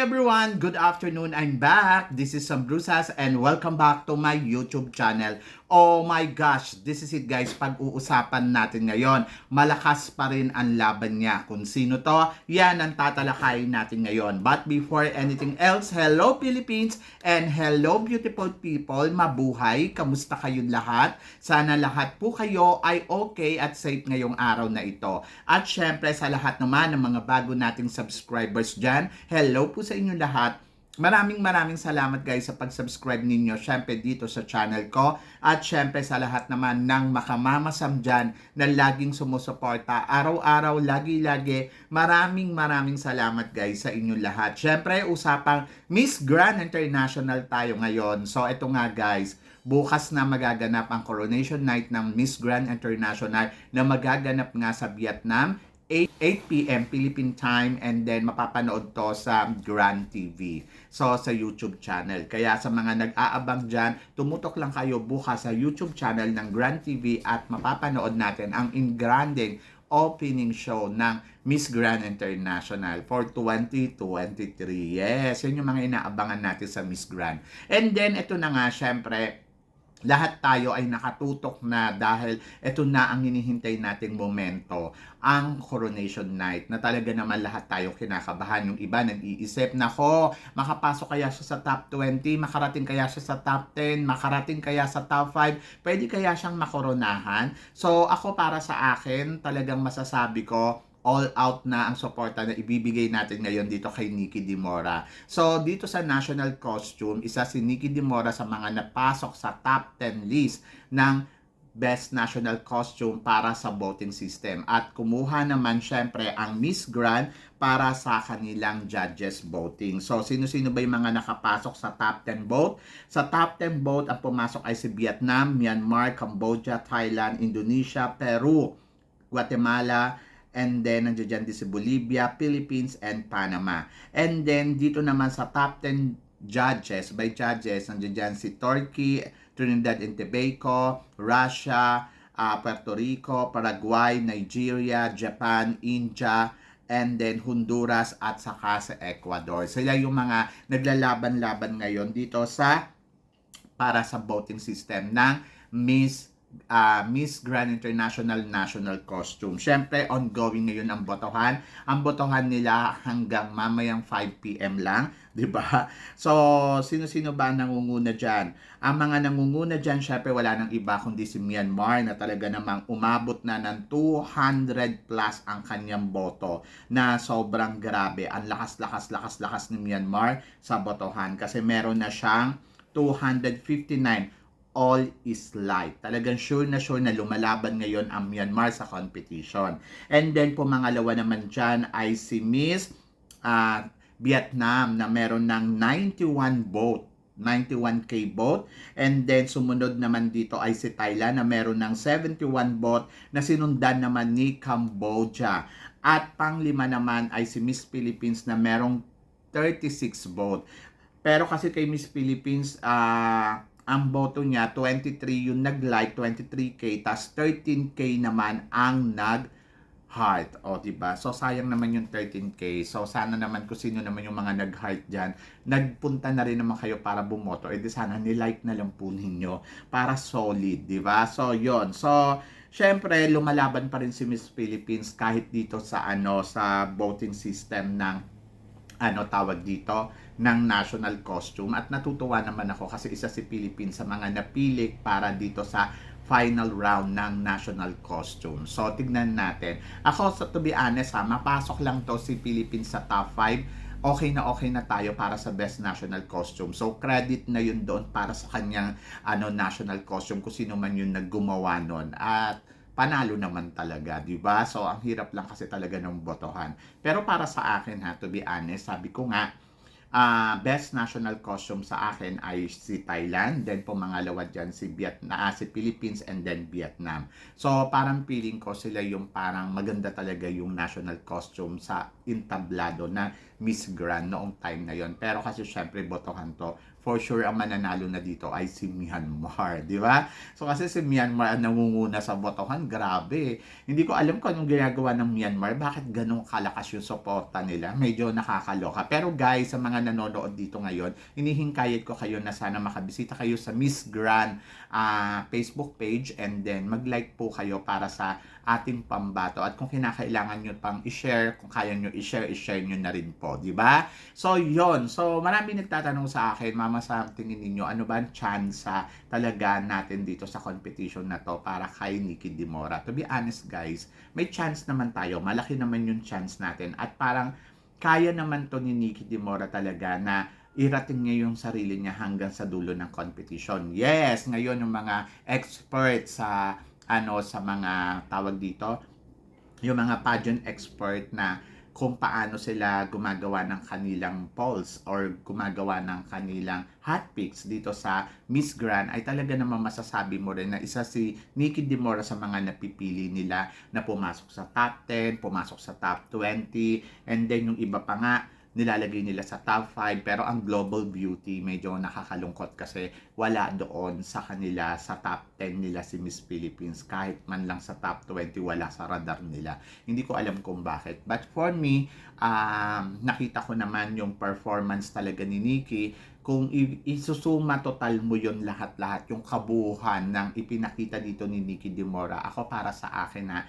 Everyone! Good afternoon. I'm back. This is Sam Brusas and welcome back to my YouTube channel. Oh my gosh, this is it guys. Pag-uusapan natin ngayon, malakas pa rin ang laban niya. Kung sino to, yan ang tatalakayin natin ngayon. But before anything else, hello Philippines and hello beautiful people. Mabuhay, kamusta kayong lahat? Sana lahat po kayo ay okay at safe ngayong araw na ito. At syempre sa lahat naman ng mga bago nating subscribers dyan, hello po sa inyo lahat. Maraming maraming salamat guys sa pag-subscribe ninyo syempre dito sa channel ko at syempre sa lahat naman ng makamamasam dyan na laging sumusuporta araw-araw, lagi-lagi. Maraming maraming salamat guys sa inyo lahat. Syempre usapang Miss Grand International tayo ngayon. So ito nga guys, bukas na magaganap ang coronation night ng Miss Grand International na magaganap nga sa Vietnam 8, 8 p.m. Philippine time and then mapapanood to sa Grand TV. So, sa YouTube channel. Kaya sa mga nag-aabang dyan, tumutok lang kayo bukas sa YouTube channel ng Grand TV at mapapanood natin ang in granding opening show ng Miss Grand International for 2023. Yes, yun yung mga inaabangan natin sa Miss Grand. And then, ito na nga, syempre, lahat tayo ay nakatutok na dahil ito na ang hinihintay nating momento, ang coronation night, na talaga naman lahat tayo kinakabahan. Yung iba nag-iisip, nako, makapasok kaya siya sa top 20, makarating kaya siya sa top 10, makarating kaya sa top 5, pwede kaya siyang makoronahan. So ako para sa akin, talagang masasabi ko, all out na ang suporta na ibibigay natin ngayon dito kay Nikki Dimora. So, dito sa national costume, isa si Nikki Dimora sa mga napasok sa top 10 list ng best national costume para sa voting system. At kumuha naman syempre ang Miss Grand para sa kanilang judges voting. So, sino-sino ba yung mga nakapasok sa top 10 vote? Sa top 10 vote, ang pumasok ay si Vietnam, Myanmar, Cambodia, Thailand, Indonesia, Peru, Guatemala, And then, nandiyan dyan din si Bolivia, Philippines, and Panama. And then, dito naman sa top 10 judges, by judges, nandiyan dyan si Turkey, Trinidad and Tobago, Russia, uh, Puerto Rico, Paraguay, Nigeria, Japan, India, and then Honduras at saka sa Ecuador. Sila yung mga naglalaban-laban ngayon dito sa para sa voting system ng Miss uh, Miss Grand International National Costume. Siyempre, ongoing ngayon ang botohan. Ang botohan nila hanggang mamayang 5 p.m. lang, 'di ba? So, sino-sino ba nangunguna diyan? Ang mga nangunguna diyan, syempre wala nang iba kundi si Myanmar na talaga namang umabot na ng 200 plus ang kanyang boto na sobrang grabe. Ang lakas-lakas-lakas-lakas ni Myanmar sa botohan kasi meron na siyang 259 all is light. Talagang sure na sure na lumalaban ngayon ang Myanmar sa competition. And then po mangalawa naman dyan ay si Miss uh, Vietnam na meron ng 91 vote. 91k vote. And then sumunod naman dito ay si Thailand na meron ng 71 vote na sinundan naman ni Cambodia. At panglima naman ay si Miss Philippines na merong 36 vote. Pero kasi kay Miss Philippines. Uh, ang boto niya, 23 yung nag-like, 23k, tas 13k naman ang nag heart. O, ba? So, sayang naman yung 13K. So, sana naman kung sino naman yung mga nag-heart dyan, nagpunta na rin naman kayo para bumoto. E di sana nilike na lang po ninyo para solid, ba? So, yon So, syempre, lumalaban pa rin si Miss Philippines kahit dito sa ano sa voting system ng ano tawag dito ng national costume at natutuwa naman ako kasi isa si Philippines sa mga napili para dito sa final round ng national costume. So, tignan natin. Ako, sa to be honest ha, mapasok lang to si Philippines sa top 5 okay na okay na tayo para sa best national costume. So credit na yun doon para sa kanyang ano national costume kung sino man yung naggumawa noon. At panalo naman talaga, 'di ba? So ang hirap lang kasi talaga ng botohan. Pero para sa akin ha, to be honest, sabi ko nga uh, best national costume sa akin ay si Thailand, then po mangalawa diyan si Vietnam, uh, si Philippines and then Vietnam. So parang feeling ko sila yung parang maganda talaga yung national costume sa intablado na Miss Grand noong time na yon. Pero kasi syempre botohan to for sure ang mananalo na dito ay si Myanmar, di ba? So kasi si Myanmar ang nangunguna sa botohan, grabe. Hindi ko alam kung anong ginagawa ng Myanmar, bakit ganun kalakas yung suporta nila. Medyo nakakaloka. Pero guys, sa mga nanonood dito ngayon, inihingkayat ko kayo na sana makabisita kayo sa Miss Grand ah, Facebook page and then mag-like po kayo para sa ating pambato. At kung kinakailangan nyo pang i-share, kung kaya nyo i-share, i-share nyo na rin po, di ba? So, yon So, marami nagtatanong sa akin, Mama Sam, tingin ninyo, ano ba ang chance talaga natin dito sa competition na to para kay Nikki Dimora? To be honest, guys, may chance naman tayo. Malaki naman yung chance natin. At parang kaya naman to ni Nikki Dimora talaga na irating niya yung sarili niya hanggang sa dulo ng competition. Yes, ngayon yung mga experts sa ano sa mga tawag dito, yung mga pageant expert na kung paano sila gumagawa ng kanilang polls or gumagawa ng kanilang hot picks dito sa Miss Grand ay talaga naman masasabi mo rin na isa si Nikki Dimora sa mga napipili nila na pumasok sa top 10, pumasok sa top 20, and then yung iba pa nga nilalagay nila sa top 5 pero ang global beauty medyo nakakalungkot kasi wala doon sa kanila sa top 10 nila si Miss Philippines. Kahit man lang sa top 20 wala sa radar nila. Hindi ko alam kung bakit. But for me um, nakita ko naman yung performance talaga ni Nikki. Kung isusuma total mo yon lahat-lahat yung kabuuhan ng ipinakita dito ni Nikki Dimora ako para sa akin na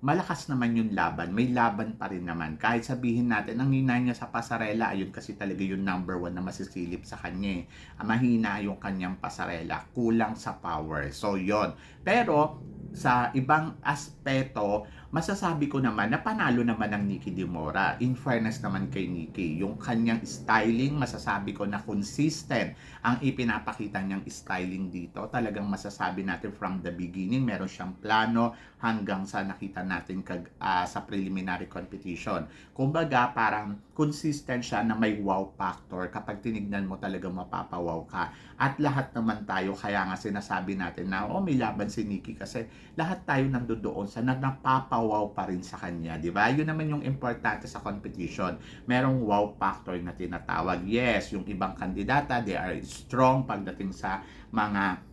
malakas naman yung laban. May laban pa rin naman. Kahit sabihin natin, ang hina niya sa pasarela, ayun kasi talaga yung number one na masisilip sa kanya. eh. Ah, Mahina yung kanyang pasarela. Kulang sa power. So, yon Pero, sa ibang aspeto, masasabi ko naman na panalo naman ng Nikki Dimora. In fairness naman kay Nikki, yung kanyang styling, masasabi ko na consistent ang ipinapakita niyang styling dito. Talagang masasabi natin from the beginning, meron siyang plano hanggang sa nakita natin kag, ah, sa preliminary competition. Kumbaga, parang consistent siya na may wow factor. Kapag tinignan mo talaga mapapawaw ka. At lahat naman tayo, kaya nga sinasabi natin na, oh, may laban si Nikki kasi lahat tayo nandoon sa na napapawaw pa rin sa kanya, di ba? Yun naman yung importante sa competition. Merong wow factor na tinatawag. Yes, yung ibang kandidata, they are strong pagdating sa mga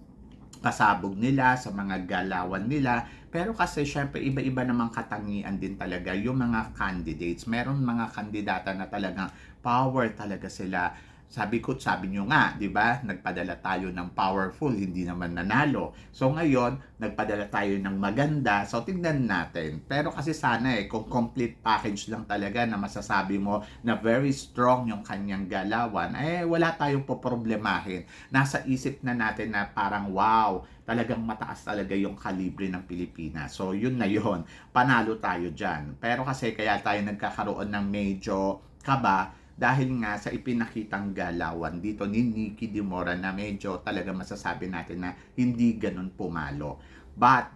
kasabog nila, sa mga galawan nila. Pero kasi syempre iba-iba namang katangian din talaga yung mga candidates. Meron mga kandidata na talagang power talaga sila. Sabi ko, sabi nyo nga, di ba? Nagpadala tayo ng powerful, hindi naman nanalo. So ngayon, nagpadala tayo ng maganda. So tignan natin. Pero kasi sana eh, kung complete package lang talaga na masasabi mo na very strong yung kanyang galawan, eh wala tayong poproblemahin. Nasa isip na natin na parang wow, talagang mataas talaga yung kalibre ng Pilipinas. So yun na yun. Panalo tayo dyan. Pero kasi kaya tayo nagkakaroon ng medyo kaba dahil nga sa ipinakitang galawan dito ni Nikki Dimora na medyo talaga masasabi natin na hindi ganun pumalo. But,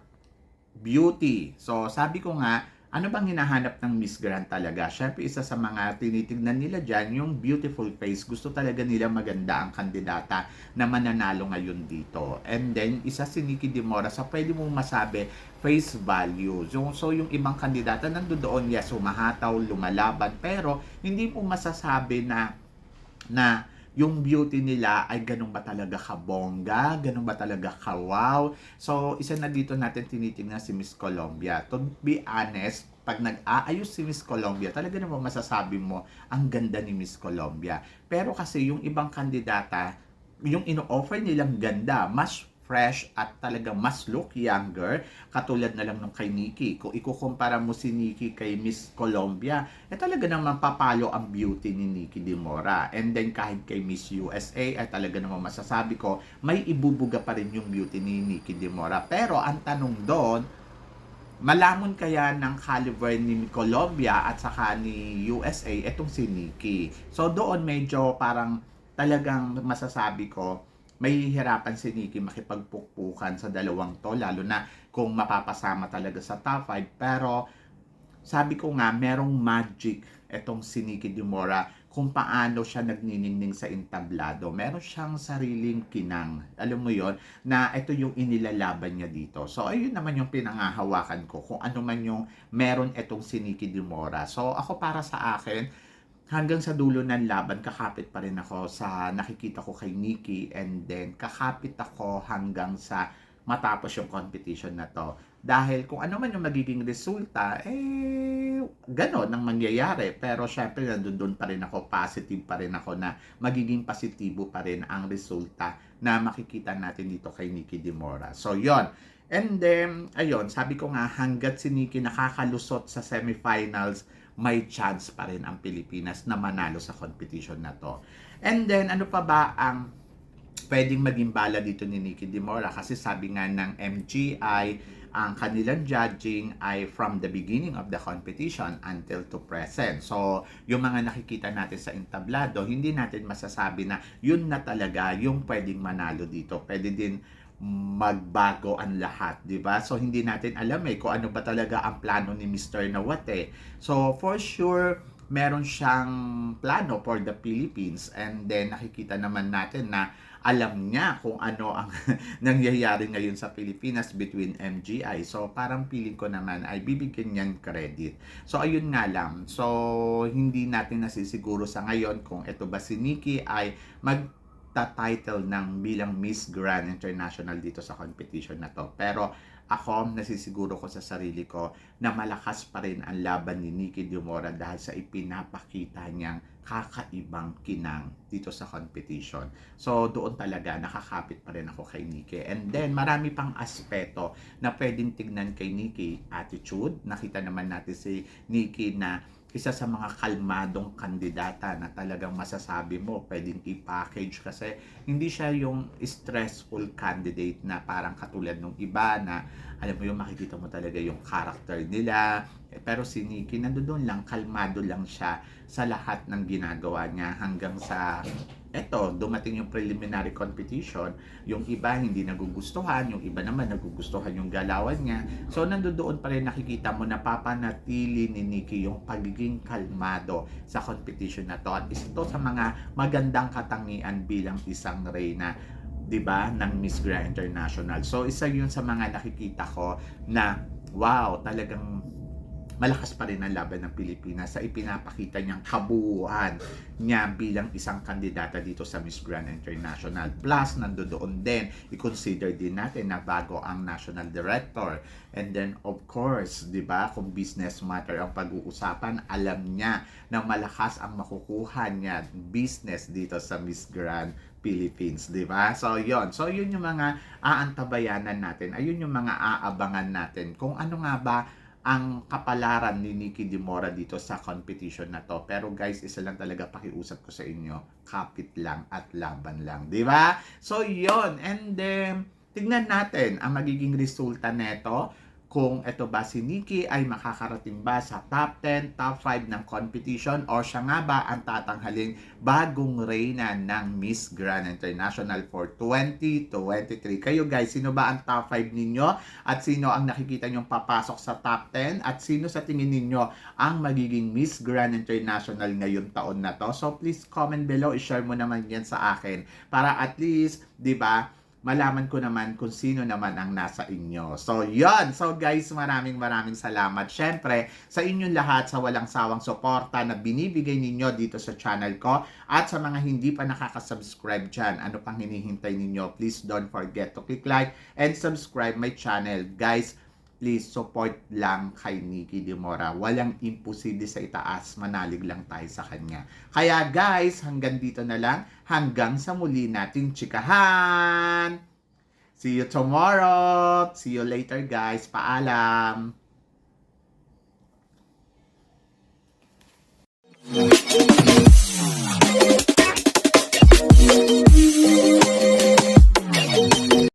beauty. So, sabi ko nga, ano bang hinahanap ng Miss Grand talaga? Siyempre, isa sa mga tinitignan nila dyan, yung beautiful face. Gusto talaga nila maganda ang kandidata na mananalo ngayon dito. And then, isa si Nikki Dimora sa pwede mong masabi, face value. So, so yung ibang kandidata nandoon, yes, humahataw, lumalaban, pero hindi mo masasabi na na yung beauty nila ay ganun ba talaga kabongga, ganun ba talaga kawaw. So, isa na dito natin tinitingnan si Miss Colombia. To be honest, pag nag-aayos si Miss Colombia, talaga naman masasabi mo, ang ganda ni Miss Colombia. Pero kasi yung ibang kandidata, yung ino-offer nilang ganda, mas fresh at talagang mas look younger katulad na lang nung kay Nikki. Kung ikukumpara mo si Nikki kay Miss Colombia, eh talaga naman papalo ang beauty ni Nikki Dimora. And then kahit kay Miss USA, ay talaga naman masasabi ko, may ibubuga pa rin yung beauty ni Nikki Dimora. Pero ang tanong doon, malamon kaya ng caliber ni Colombia at saka ni USA itong si Nikki. So doon medyo parang talagang masasabi ko, may hirapan si Nikki makipagpukpukan sa dalawang to, lalo na kung mapapasama talaga sa top 5. Pero sabi ko nga, merong magic etong si Nikki Dimora kung paano siya nagniningning sa entablado. Meron siyang sariling kinang. Alam mo yon na ito yung inilalaban niya dito. So, ayun naman yung pinangahawakan ko kung ano man yung meron etong si Nikki Dimora. So, ako para sa akin, hanggang sa dulo ng laban, kakapit pa rin ako sa nakikita ko kay Nikki and then kakapit ako hanggang sa matapos yung competition na to. Dahil kung ano man yung magiging resulta, eh, gano'n ang mangyayari. Pero syempre, nandun doon pa rin ako, positive pa rin ako na magiging positibo pa rin ang resulta na makikita natin dito kay Nikki Demora. So, yon And then, ayun, sabi ko nga, hanggat si Nikki nakakalusot sa semifinals, may chance pa rin ang Pilipinas na manalo sa competition na to. And then, ano pa ba ang pwedeng maging bala dito ni Nikki Demora? Kasi sabi nga ng MGI, ang kanilang judging ay from the beginning of the competition until to present. So, yung mga nakikita natin sa entablado, hindi natin masasabi na yun na talaga yung pwedeng manalo dito. Pwede din magbago ang lahat, 'di ba? So hindi natin alam eh kung ano ba talaga ang plano ni Mr. Nawate. So for sure meron siyang plano for the Philippines and then nakikita naman natin na alam niya kung ano ang nangyayari ngayon sa Pilipinas between MGI. So parang feeling ko naman ay bibigyan niyan credit. So ayun nga lang. So hindi natin nasisiguro sa ngayon kung ito ba si Nikki ay mag ta-title ng bilang Miss Grand International dito sa competition na to. Pero ako, nasisiguro ko sa sarili ko na malakas pa rin ang laban ni Nikki Dumora dahil sa ipinapakita niyang kakaibang kinang dito sa competition. So, doon talaga nakakapit pa rin ako kay Nikki. And then, marami pang aspeto na pwedeng tignan kay Nikki. Attitude, nakita naman natin si Nikki na isa sa mga kalmadong kandidata na talagang masasabi mo pwedeng i-package kasi hindi siya yung stressful candidate na parang katulad ng iba na alam mo yung makikita mo talaga yung character nila. Eh, pero si Nikki nandoon lang kalmado lang siya sa lahat ng ginagawa niya hanggang sa eto, dumating yung preliminary competition, yung iba hindi nagugustuhan, yung iba naman nagugustuhan yung galawan niya. So, nandoon pa rin nakikita mo na papanatili ni Nikki yung pagiging kalmado sa competition na to. At isa to sa mga magandang katangian bilang isang reyna 'di ba ng Miss Grand International. So isa 'yun sa mga nakikita ko na wow, talagang malakas pa rin ang laban ng Pilipinas sa ipinapakita niyang kabuuan niya bilang isang kandidata dito sa Miss Grand International. Plus, nandoon din, i-consider din natin na bago ang national director. And then, of course, di ba, kung business matter ang pag-uusapan, alam niya na malakas ang makukuha niya business dito sa Miss Grand Philippines, di ba? So, yon So, yun yung mga aantabayanan natin. Ayun yung mga aabangan natin. Kung ano nga ba ang kapalaran ni Nikki Demora dito sa competition na to. Pero guys, isa lang talaga pakiusap ko sa inyo, kapit lang at laban lang, di ba? So, yon And then, tignan natin ang magiging resulta neto kung ito ba si Nikki ay makakarating ba sa top 10, top 5 ng competition o siya nga ba ang tatanghaling bagong reyna ng Miss Grand International for 2023. Kayo guys, sino ba ang top 5 ninyo at sino ang nakikita nyong papasok sa top 10 at sino sa tingin ninyo ang magiging Miss Grand International ngayon taon na to? So please comment below, i-share mo naman yan sa akin para at least, 'di ba? Malaman ko naman kung sino naman ang nasa inyo. So, yon So, guys, maraming maraming salamat. Syempre, sa inyong lahat sa walang sawang suporta na binibigay ninyo dito sa channel ko at sa mga hindi pa nakaka-subscribe dyan, ano pang hinihintay ninyo, please don't forget to click like and subscribe my channel. Guys, please support lang kay Nikki Demora. Walang imposible sa itaas, manalig lang tayo sa kanya. Kaya guys, hanggang dito na lang. Hanggang sa muli nating chikahan! See you tomorrow! See you later guys. Paalam! Thank.